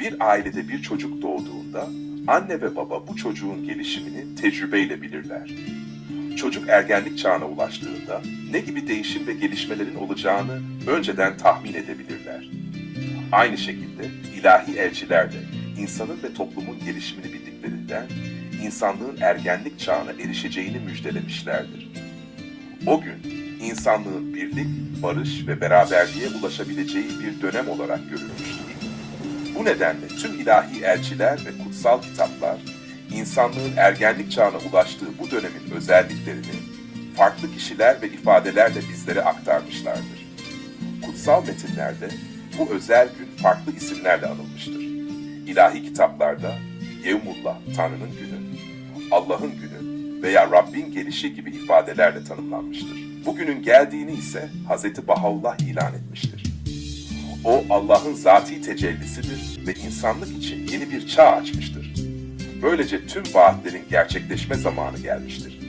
Bir ailede bir çocuk doğduğunda anne ve baba bu çocuğun gelişimini tecrübeyle bilirler. Çocuk ergenlik çağına ulaştığında ne gibi değişim ve gelişmelerin olacağını önceden tahmin edebilirler. Aynı şekilde ilahi elçiler de insanın ve toplumun gelişimini bildiklerinden insanlığın ergenlik çağına erişeceğini müjdelemişlerdir. O gün insanlığın birlik, barış ve beraberliğe ulaşabileceği bir dönem olarak görülmüştür. Bu nedenle tüm ilahi elçiler ve kutsal kitaplar insanlığın ergenlik çağına ulaştığı bu dönemin özelliklerini farklı kişiler ve ifadelerle bizlere aktarmışlardır. Kutsal metinlerde bu özel gün farklı isimlerle anılmıştır. İlahi kitaplarda Yevmullah, Tanrı'nın günü, Allah'ın günü veya Rabbin gelişi gibi ifadelerle tanımlanmıştır. Bugünün geldiğini ise Hz. Bahaullah ilan etmiştir. O Allah'ın zati tecellisidir ve insanlık için yeni bir çağ açmıştır. Böylece tüm vaatlerin gerçekleşme zamanı gelmiştir.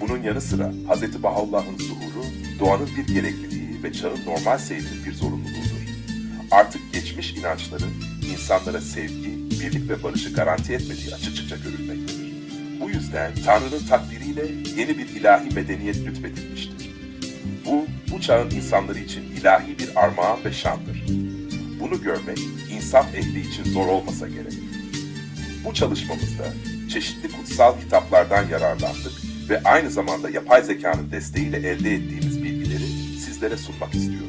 Bunun yanı sıra Hz. Bahaullah'ın zuhuru doğanın bir gerekliliği ve çağın normal seyrinin bir zorunluluğudur. Artık geçmiş inançların insanlara sevgi, birlik ve barışı garanti etmediği açıkça görülmektedir. Bu yüzden Tanrı'nın takdiriyle yeni bir ilahi medeniyet lütfedilmiştir. Bu, bu çağın insanları için ilahi bir armağan ve şandır. Bunu görmek, insaf ehli için zor olmasa gerek. Bu çalışmamızda çeşitli kutsal kitaplardan yararlandık ve aynı zamanda yapay zekanın desteğiyle elde ettiğimiz bilgileri sizlere sunmak istiyoruz.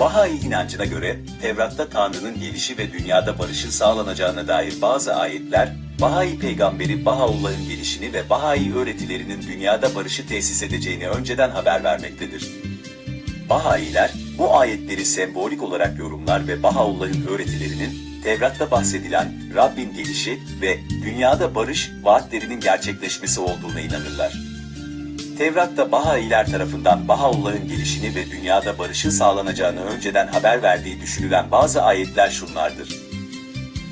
Bahai inancına göre Tevrat'ta Tanrı'nın gelişi ve dünyada barışın sağlanacağına dair bazı ayetler, Bahai peygamberi Bahaullah'ın gelişini ve Bahai öğretilerinin dünyada barışı tesis edeceğini önceden haber vermektedir. Bahailer bu ayetleri sembolik olarak yorumlar ve Bahaullah'ın öğretilerinin Tevrat'ta bahsedilen Rabbin gelişi ve dünyada barış vaatlerinin gerçekleşmesi olduğuna inanırlar. Tevrat'ta Bahailer tarafından Bahaullah'ın gelişini ve dünyada barışın sağlanacağını önceden haber verdiği düşünülen bazı ayetler şunlardır.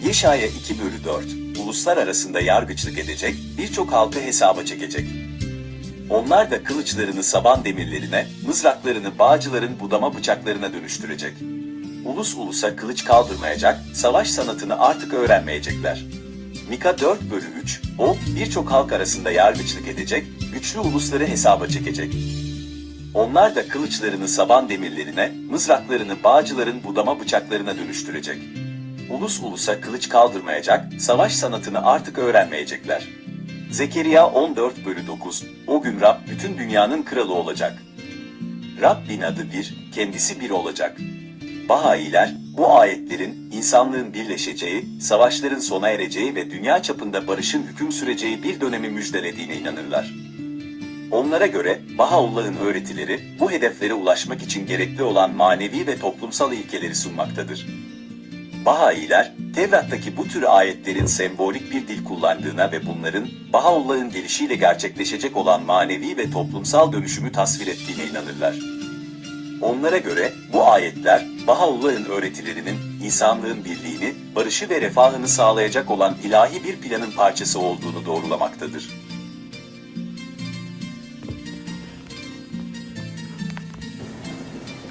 Yeşaya 2 bölü 4, uluslar arasında yargıçlık edecek, birçok halkı hesaba çekecek. Onlar da kılıçlarını saban demirlerine, mızraklarını bağcıların budama bıçaklarına dönüştürecek. Ulus ulusa kılıç kaldırmayacak, savaş sanatını artık öğrenmeyecekler. Mika 4 bölü 3, o birçok halk arasında yargıçlık edecek, güçlü ulusları hesaba çekecek. Onlar da kılıçlarını saban demirlerine, mızraklarını bağcıların budama bıçaklarına dönüştürecek. Ulus ulusa kılıç kaldırmayacak, savaş sanatını artık öğrenmeyecekler. Zekeriya 14 bölü 9, o gün Rab bütün dünyanın kralı olacak. Rabbin adı bir, kendisi bir olacak. Bahailer, bu ayetlerin insanlığın birleşeceği, savaşların sona ereceği ve dünya çapında barışın hüküm süreceği bir dönemi müjdelediğine inanırlar. Onlara göre Bahaullah'ın öğretileri bu hedeflere ulaşmak için gerekli olan manevi ve toplumsal ilkeleri sunmaktadır. Bahailer, Tevrat'taki bu tür ayetlerin sembolik bir dil kullandığına ve bunların Bahaullah'ın gelişiyle gerçekleşecek olan manevi ve toplumsal dönüşümü tasvir ettiğine inanırlar. Onlara göre bu ayetler Bahaullah'ın öğretilerinin insanlığın birliğini, barışı ve refahını sağlayacak olan ilahi bir planın parçası olduğunu doğrulamaktadır.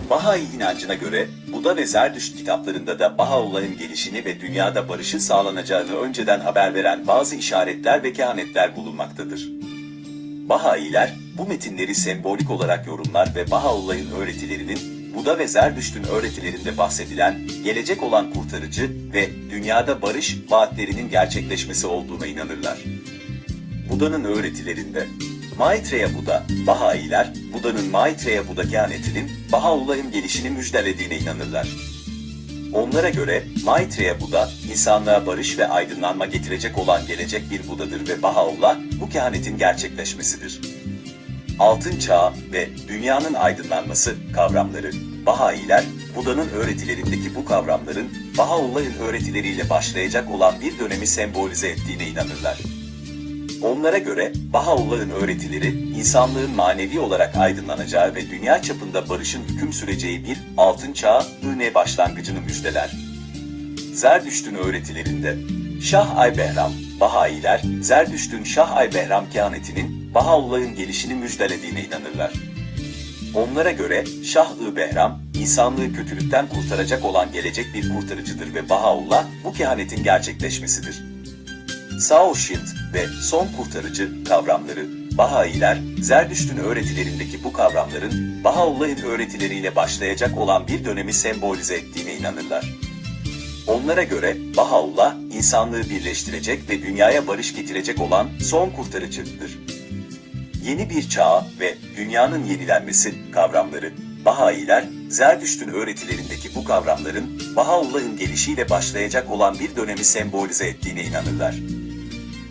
Bahai inancına göre Buda ve Zerdüşt kitaplarında da Bahaullah'ın gelişini ve dünyada barışın sağlanacağını önceden haber veren bazı işaretler ve kehanetler bulunmaktadır. Bahailer bu metinleri sembolik olarak yorumlar ve Bahaullah'ın öğretilerinin Buda ve Zerdüşt'ün öğretilerinde bahsedilen gelecek olan kurtarıcı ve dünyada barış vaatlerinin gerçekleşmesi olduğuna inanırlar. Buda'nın öğretilerinde Maitreya Buda, Bahailer, Buda'nın Maitreya Buda kehanetinin Bahaullah'ın gelişini müjdelediğine inanırlar. Onlara göre Maitreya Buda, insanlığa barış ve aydınlanma getirecek olan gelecek bir Buda'dır ve Bahaullah bu kehanetin gerçekleşmesidir. Altın Çağ ve Dünyanın Aydınlanması kavramları, Bahailer, Buda'nın öğretilerindeki bu kavramların Bahaullah'ın öğretileriyle başlayacak olan bir dönemi sembolize ettiğine inanırlar. Onlara göre Bahaullah'ın öğretileri insanlığın manevi olarak aydınlanacağı ve dünya çapında barışın hüküm süreceği bir altın çağ ığne başlangıcını müjdeler. Zerdüşt'ün öğretilerinde Şah Aybehram, Bahailer, Zerdüşt'ün Şah Aybehram kehanetinin Bahaullah'ın gelişini müjdelediğine inanırlar. Onlara göre Şah-ı Behram, insanlığı kötülükten kurtaracak olan gelecek bir kurtarıcıdır ve Bahaullah bu kehanetin gerçekleşmesidir. Sao Shield ve son kurtarıcı kavramları, Baha'iler, Zerdüşt'ün öğretilerindeki bu kavramların Bahaullah'ın öğretileriyle başlayacak olan bir dönemi sembolize ettiğine inanırlar. Onlara göre Bahaullah, insanlığı birleştirecek ve dünyaya barış getirecek olan son kurtarıcıdır. Yeni bir çağ ve dünyanın yenilenmesi kavramları, Baha'iler, Zerdüşt'ün öğretilerindeki bu kavramların Bahaullah'ın gelişiyle başlayacak olan bir dönemi sembolize ettiğine inanırlar.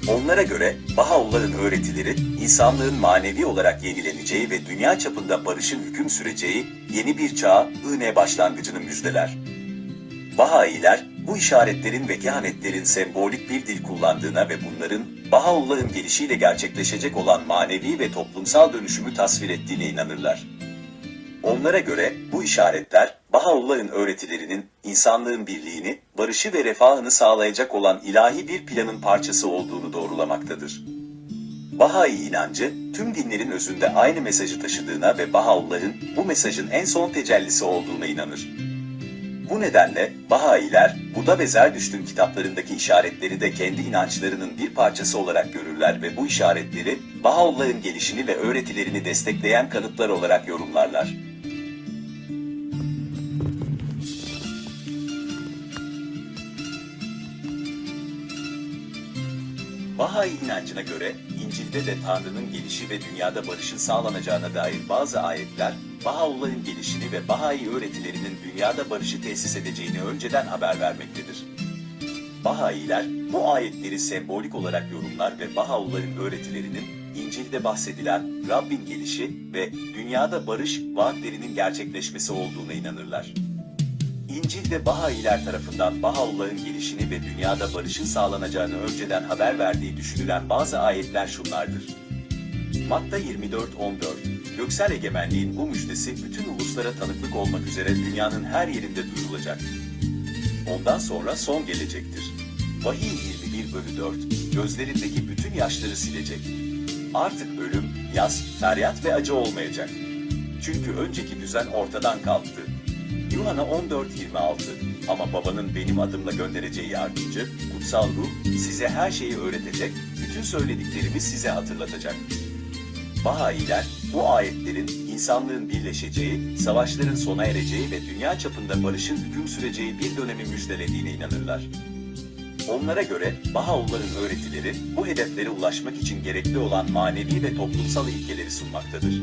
Onlara göre Bahaullah'ın öğretileri insanlığın manevi olarak yenileneceği ve dünya çapında barışın hüküm süreceği yeni bir çağ, ıne başlangıcını müjdeler. Baha'iler bu işaretlerin ve kehanetlerin sembolik bir dil kullandığına ve bunların Bahaullah'ın gelişiyle gerçekleşecek olan manevi ve toplumsal dönüşümü tasvir ettiğine inanırlar. Onlara göre bu işaretler Bahaullah'ın öğretilerinin insanlığın birliğini, barışı ve refahını sağlayacak olan ilahi bir planın parçası olduğunu doğrulamaktadır. Bahai inancı tüm dinlerin özünde aynı mesajı taşıdığına ve Bahaullah'ın bu mesajın en son tecellisi olduğuna inanır. Bu nedenle Bahailer, Buda ve Zerdüşt'ün kitaplarındaki işaretleri de kendi inançlarının bir parçası olarak görürler ve bu işaretleri Bahaullah'ın gelişini ve öğretilerini destekleyen kanıtlar olarak yorumlarlar. Bahai inancına göre İncil'de de Tanrı'nın gelişi ve dünyada barışın sağlanacağına dair bazı ayetler, Bahaullah'ın gelişini ve Bahai öğretilerinin dünyada barışı tesis edeceğini önceden haber vermektedir. Bahailer bu ayetleri sembolik olarak yorumlar ve Bahaullah'ın öğretilerinin İncil'de bahsedilen Rabbin gelişi ve dünyada barış vaatlerinin gerçekleşmesi olduğuna inanırlar. İncil'de Bahailer tarafından Bahaullah'ın gelişini ve dünyada barışın sağlanacağını önceden haber verdiği düşünülen bazı ayetler şunlardır. Matta 24-14 Göksel egemenliğin bu müjdesi bütün uluslara tanıklık olmak üzere dünyanın her yerinde duyurulacak. Ondan sonra son gelecektir. Vahiy 21 bölü 4 Gözlerindeki bütün yaşları silecek. Artık ölüm, yas, feryat ve acı olmayacak. Çünkü önceki düzen ortadan kalktı. Yuhanna 14.26 Ama babanın benim adımla göndereceği yardımcı, kutsal ruh, size her şeyi öğretecek, bütün söylediklerimi size hatırlatacak. Bahailer, bu ayetlerin insanlığın birleşeceği, savaşların sona ereceği ve dünya çapında barışın hüküm süreceği bir dönemi müjdelediğine inanırlar. Onlara göre Bahaullah'ın öğretileri bu hedeflere ulaşmak için gerekli olan manevi ve toplumsal ilkeleri sunmaktadır.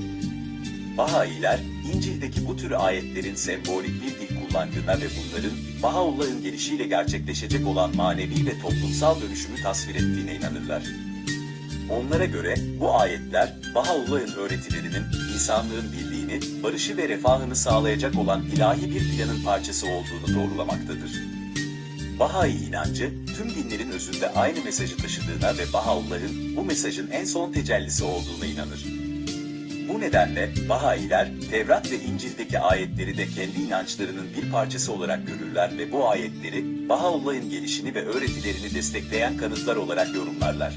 Bahailer, İncil'deki bu tür ayetlerin sembolik bir dil kullandığına ve bunların Bahaullah'ın gelişiyle gerçekleşecek olan manevi ve toplumsal dönüşümü tasvir ettiğine inanırlar. Onlara göre bu ayetler Bahaullah'ın öğretilerinin insanlığın birliğini, barışı ve refahını sağlayacak olan ilahi bir planın parçası olduğunu doğrulamaktadır. Bahai inancı tüm dinlerin özünde aynı mesajı taşıdığına ve Bahaullah'ın bu mesajın en son tecellisi olduğuna inanır. Bu nedenle Bahailer, Tevrat ve İncil'deki ayetleri de kendi inançlarının bir parçası olarak görürler ve bu ayetleri Bahaullah'ın gelişini ve öğretilerini destekleyen kanıtlar olarak yorumlarlar.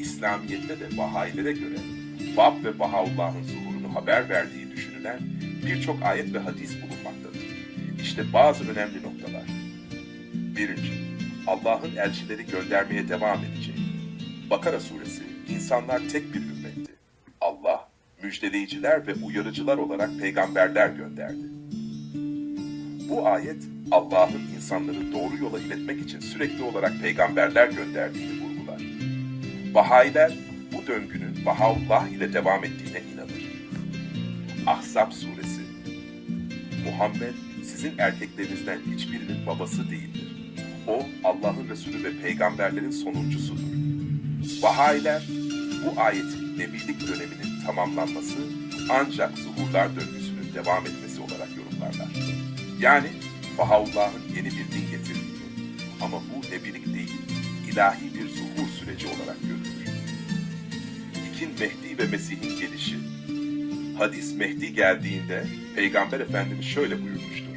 İslamiyet'te de Bahailere göre Bab ve Bahaullah'ın zuhurunu haber verdiği düşünülen birçok ayet ve hadis bulunmaktadır. İşte bazı önemli noktalar. Birinci, Allah'ın elçileri göndermeye devam edecek. Bakara suresi, insanlar tek bir ümmetti. Allah, müjdeleyiciler ve uyarıcılar olarak peygamberler gönderdi. Bu ayet, Allah'ın insanları doğru yola iletmek için sürekli olarak peygamberler gönderdiğini vurgular. Bahayiler bu döngünün Bahaullah ile devam ettiğine inanır. Ahzab suresi Muhammed sizin erkeklerinizden hiçbirinin babası değildir. O Allah'ın Resulü ve peygamberlerin sonuncusudur. Bahayiler bu ayetin nebilik döneminin tamamlanması ancak zuhurlar döngüsünün devam etmesi olarak yorumlarlar. Yani Bahaullah'ın yeni bir din getirdiğini ama bu nebilik değil, ilahi bir zuhur süreci olarak görülür. İkin Mehdi ve Mesih'in gelişi. Hadis Mehdi geldiğinde Peygamber Efendimiz şöyle buyurmuştur.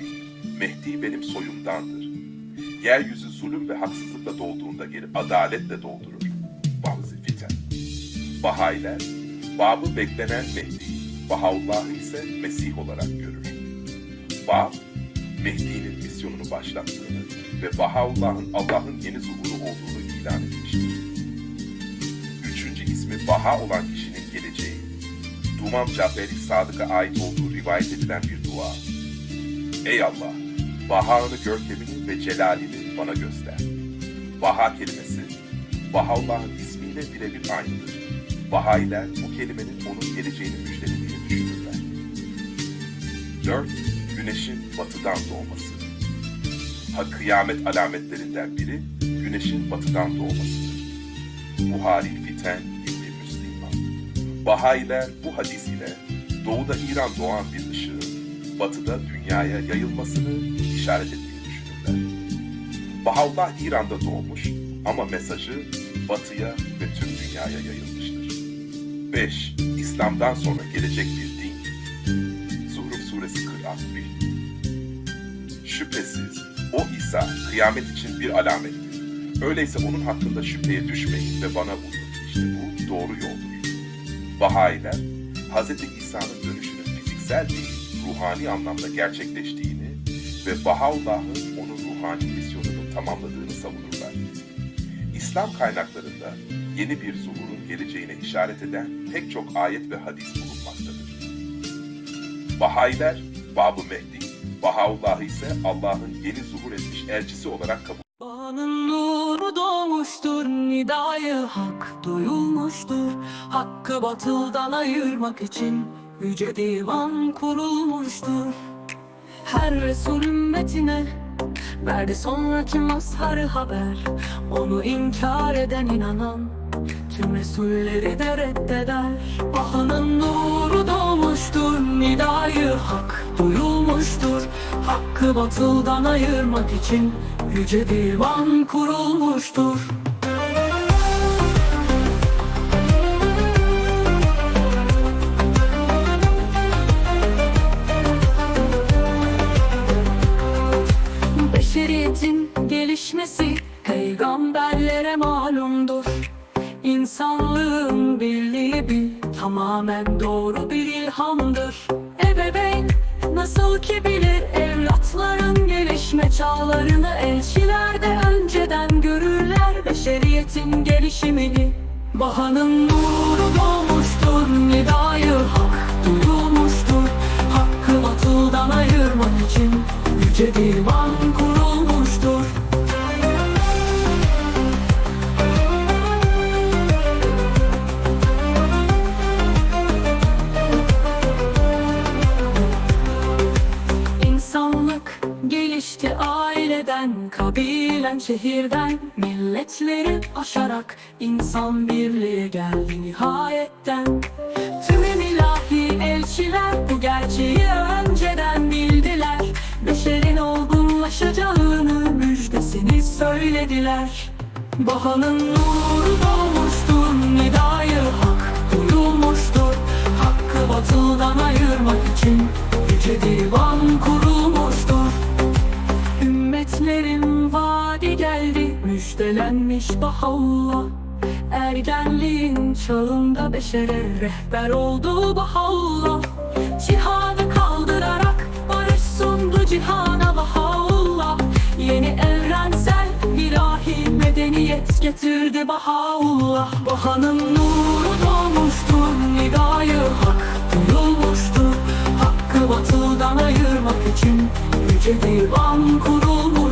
Mehdi benim soyumdandır. Yeryüzü zulüm ve haksızlıkla dolduğunda geri adaletle doldurur. Bazı fiten. Bahayiler, Bab'ı beklenen Mehdi, Bahaullah'ı ise Mesih olarak görür. Bab, Mehdi'nin misyonunu başlattığını ve Bahaullah'ın Allah'ın yeni zuhuru olduğunu ilan etmiştir. Üçüncü ismi Baha olan kişinin geleceği, Dumam Caberi Sadık'a ait olduğu rivayet edilen bir dua. Ey Allah! Baha'nı görkemini ve celalini bana göster. Baha kelimesi, Bahaullah'ın ismiyle birebir aynıdır. Bahayiler bu kelimenin onun geleceğini müjdelediğini düşünürler. 4. Güneşin batıdan doğması. Ha kıyamet alametlerinden biri güneşin batıdan doğmasıdır. Buhari Fiten İbni Müslim'den. Bahayiler bu hadis ile doğuda İran doğan bir ışığın batıda dünyaya yayılmasını işaret ettiğini düşünürler. Bahaullah İran'da doğmuş ama mesajı batıya ve tüm dünyaya yayılmıştır. 5. İslam'dan sonra gelecek bir din. Zuhruf suresi 41 Şüphesiz o İsa kıyamet için bir alamettir. Öyleyse onun hakkında şüpheye düşmeyin ve bana uyun. İşte bu doğru yoldur. Bahayiler, Hz. İsa'nın dönüşünün fiziksel değil, ruhani anlamda gerçekleştiğini ve Bahaullah'ın onun ruhani misyonunu tamamladığını savunurlar. İslam kaynaklarında yeni bir zuhurun geleceğine işaret eden pek çok ayet ve hadis bulunmaktadır. Bahayiler, Bab-ı Mehdi, Bahaullah'ı ise Allah'ın yeni zuhur etmiş elçisi olarak kabul Bağının nuru doğmuştur, nidayı hak duyulmuştur. Hakkı batıldan ayırmak için yüce divan kurulmuştur. Her Resul ümmetine verdi sonraki mazharı haber. Onu inkar eden inanan tüm Resulleri de reddeder. Bahanın nuru doğmuştur, nidayı hak duyulmuştur. Hakkı batıldan ayırmak için yüce divan kurulmuştur. Tamamen doğru bir ilhamdır. Ebeveyn nasıl ki bilir evlatların gelişme çağlarını elçiler de önceden görürler beşeriyetin gelişimini. Bahanın nuru doğmuştur, nidayı hak duyulmuştur. Hakkı batıldan ayırmak için yüce divan kurulmuştur. Aileden, kabilen, şehirden Milletleri aşarak insan birliği geldi nihayetten. Tüm ilahi elçiler bu gerçeği önceden bildiler. Beşerin olgunlaşacağını müjdesini söylediler. Bahanın nuru doğmuştur, nidayı hak duyulmuştur. Hakkı batıldan ayırmak için yüce Ümmetlerin vaadi geldi, müjdelenmiş Bahaullah Ergenliğin çağında beşere rehber oldu Bahaullah Cihadı kaldırarak barış sundu cihana Bahaullah Yeni evrensel ilahi medeniyet getirdi Bahaullah Bahanın nuru doğmuştur, nidayı hak duyulmuştur. Hakkı batıldan ayırmak için yüce divan kurulmuştur